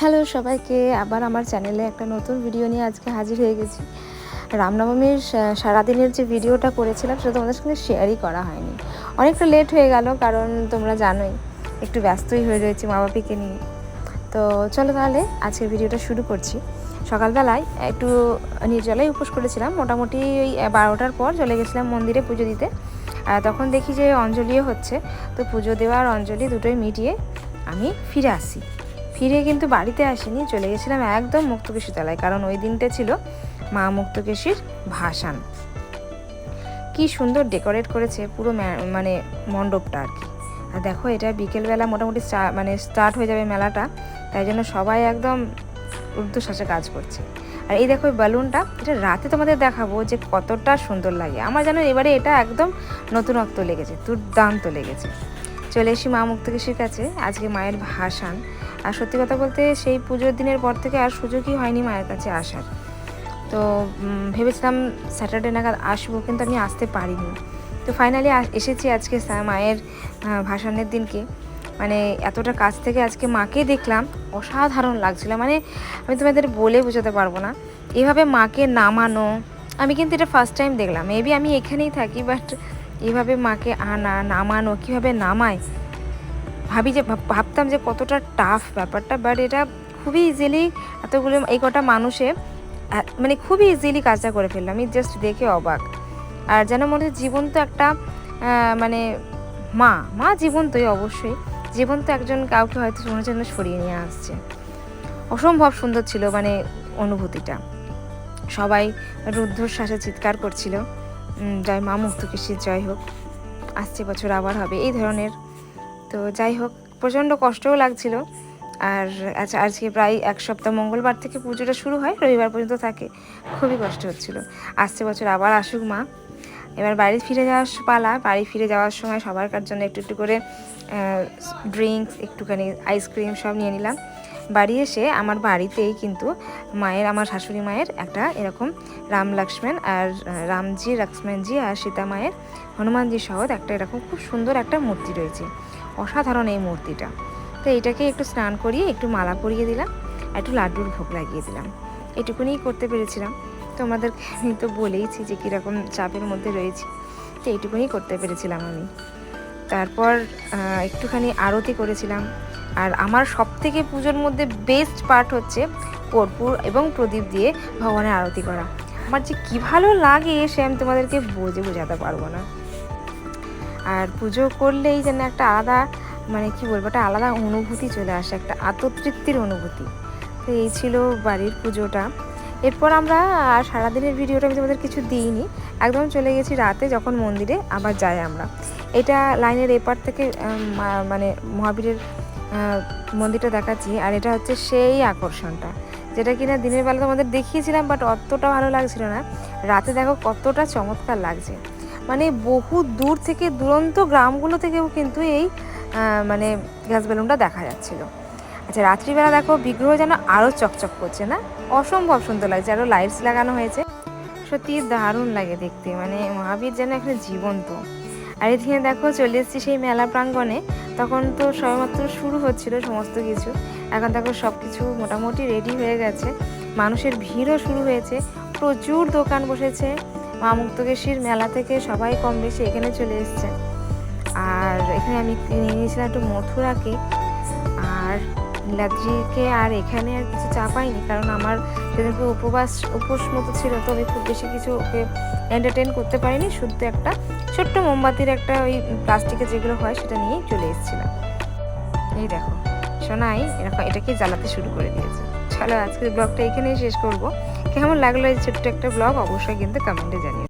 Hello সবাইকে, আবার আমার চ্যানেলে একটা নতুন ভিডিও নিয়ে আজকে হাজির হয়ে গেছি। রামনবমীর সারাদিনের যে ভিডিওটা করেছিলাম, সেটা তোমাদের সঙ্গে শেয়ারই করা হয়নি। অনেকটা লেট হয়ে গেল, কারণ তোমরা জানোই, একটু ব্যস্তই হয়ে রয়েছে মা বাপিকে নিয়ে। তো চলো তাহলে আজকের ভিডিওটা শুরু করছি। সকালবেলায় একটু নির্জলায় উপোস করেছিলাম। মোটামুটি ওই বারোটার পর চলে গেছিলাম মন্দিরে পুজো দিতে। আর তখন দেখি যে অঞ্জলিও হচ্ছে। তো পুজো দেওয়া আর অঞ্জলি দুটোই মিটিয়ে আমি ফিরে আসি। ফিরে কিন্তু বাড়িতে আসিনি, চলে গেছিলাম একদম মুক্তকেশী তলায় কারণ ওই দিনটা ছিল মা মুক্তকেশীর ভাসান। কি সুন্দর ডেকোরেট করেছে পুরো মানে মণ্ডপটা আর কি। আর দেখো, এটা বিকেলবেলা মোটামুটি মানে স্টার্ট হয়ে যাবে মেলাটা। তাই জন্য সবাই একদম ঊর্ধ্বশ্বাসে কাজ করছে। আর এই দেখো বেলুনটা এটা রাতে তোমাদের দেখাবো যে কতটা সুন্দর লাগে। আমার যেন এবারে এটা একদম নতুনত্ব লেগেছে, দুর্দান্ত লেগেছে। চলে এসি মা মুক্তকেশীর কাছে, আজকে মায়ের ভাসান। আর সত্যি কথা বলতে সেই পুজোর দিনের পর থেকে আর সুযোগই হয়নি মায়ের কাছে আসার। তো ভেবেছিলাম স্যাটারডে নাগাদ আসব, কিন্তু আমি আসতে পারিনি। তো ফাইনালি এসেছি আজকে মায়ের ভাসানের দিনকে। মানে এতটা কাছ থেকে আজকে মাকে দেখলাম, অসাধারণ লাগছিল। মানে আমি তোমাদের বলে বোঝাতে পারব না। এভাবে মাকে নামানো আমি কিন্তু এটা ফার্স্ট টাইম দেখলাম। মেবি আমি এখানেই থাকি বাট এভাবে মাকে আনা নামানো কীভাবে নামায়? ভাবি যে, ভাব- ভাবতাম যে কতটা টাফ ব্যাপারটা বাট এটা খুবই ইজিলি এতগুলো, এই কটা মানুষে মানে খুবই ইজিলি কাজটা করে ফেললাম আমি জাস্ট দেখে অবাক। আর যেন মনে হচ্ছে জীবন্ত একটা মানে মা মা জীবন্তই অবশ্যই। জীবন্ত একজন কাউকে হয়তো হচ্ছে যেন সরিয়ে নিয়ে আসছে। অসম্ভব সুন্দর ছিল মানে অনুভূতিটা। সবাই রুদ্ধশ্বাসে চিৎকার করছিল। জয় মা মুক্তকেশীর জয় হোক, আসছে, বছর আবার হবে, এই ধরনের। তো যাই হোক, প্রচণ্ড কষ্টও লাগছিল। আর আচ্ছা আজকে প্রায় এক সপ্তাহ মঙ্গলবার থেকে পুজোটা শুরু হয়, রবিবার পর্যন্ত থাকে। খুবই কষ্ট হচ্ছিল। আসছে, বছর আবার আসুক মা। এবার বাড়ি ফিরে যাওয়ার পালা, বাড়ি ফিরে যাওয়ার সময় সবার কার জন্য একটু একটু করে ড্রিঙ্কস একটুখানি আইসক্রিম সব নিয়ে নিলাম। বাড়ি এসে আমার বাড়িতেই কিন্তু মায়ের, আমার শাশুড়ি মায়ের একটা এরকম রাম লক্ষ্মণ আর রামজি, লক্ষ্মণজি আর সীতা মায়ের, হনুমানজি সহ একটা এরকম খুব সুন্দর একটা মূর্তি রয়েছে। অসাধারণ এই মূর্তিটা। তো এইটাকে একটু স্নান করিয়ে একটু মালা পরিয়ে দিলাম, একটু লাড্ডুর ভোগ লাগিয়ে দিলাম। এটুকুনি করতে পেরেছিলাম। তোমাদেরকে আমি তো বলেইছি যে কীরকম চাপের মধ্যে রয়েছি, তো এইটুকুনি করতে পেরেছিলাম আমি। তারপর একটুখানি আরতি করেছিলাম। আর আমার সব থেকে পুজোর মধ্যে বেস্ট পার্ট হচ্ছে কর্পূর এবং প্রদীপ দিয়ে ভগবানের আরতি করা। আমার যে কী ভালো লাগে সে আমি তোমাদেরকে বোঝে বোঝাতে পারব না। আর পুজো করলেই যেন একটা আলাদা মানে কি বলব, একটা আলাদা অনুভূতি চলে আসে, একটা আত্মতৃপ্তির অনুভূতি। তো এই ছিল বাড়ির পুজোটা। এরপর আমরা সারাদিনের ভিডিওটা আমি তোমাদের কিছু দিইনি। একদম চলে গেছি রাতে যখন মন্দিরে, আবার যাই আমরা। এটা লাইনের এপার থেকে মানে মহাবীরের মন্দিরটা দেখাচ্ছি, আর এটা হচ্ছে সেই আকর্ষণটা। যেটা কিনা দিনের বেলা তোমাদের দেখিয়েছিলাম বাট অতটা ভালো লাগছিল না। রাতে দেখো কতটা চমৎকার লাগছে। মানে বহু দূর থেকে, দুরন্ত গ্রামগুলো থেকেও কিন্তু এই মানে গ্যাস বেলুনটা দেখা যাচ্ছিল। আচ্ছা রাত্রিবেলা দেখো বিগ্রহ যেন আরও চকচক করছে না? অসম্ভব সুন্দর লাগছে আরও লাইটস লাগানো হয়েছে। সত্যি দারুণ লাগে দেখতে মানে মহাবীর যেন এখানে জীবন্ত। আর এদিকে দেখো চলে এসেছি সেই মেলা প্রাঙ্গণে। তখন তো সবেমাত্র শুরু হচ্ছিল সমস্ত কিছু। এখন দেখো সব কিছু মোটামুটি রেডি হয়ে গেছে। মানুষের ভিড়ও শুরু হয়েছে। প্রচুর দোকান বসেছে। মা মুক্তকেশীর মেলা থেকে সবাই কম বেশি এখানে চলে এসছে। আর এখানে আমি নিয়ে নিয়েছিলাম একটু মথুরা কেক আর নীলাদ্রিকে আর এখানে আর কিছু চা পাইনি, কারণ আমার সেদিনকে উপবাস, উপোস মতো ছিল, তো আমি খুব বেশি কিছু ওকে এন্টারটেন করতে পারিনি। শুধু একটা ছোট্ট মোমবাতির একটা ওই প্লাস্টিকের যেগুলো হয় সেটা নিয়েই চলে এসেছিলাম। এই দেখো, সোনাই এরকম এটাকে জ্বালাতে শুরু করে দিয়েছে। চলো আজকের ব্লগটা এখানেই শেষ করব। কেমন লাগল এই ছোট্ট একটা ব্লগ অবশ্যই কিন্তু কমেন্টে জানিও।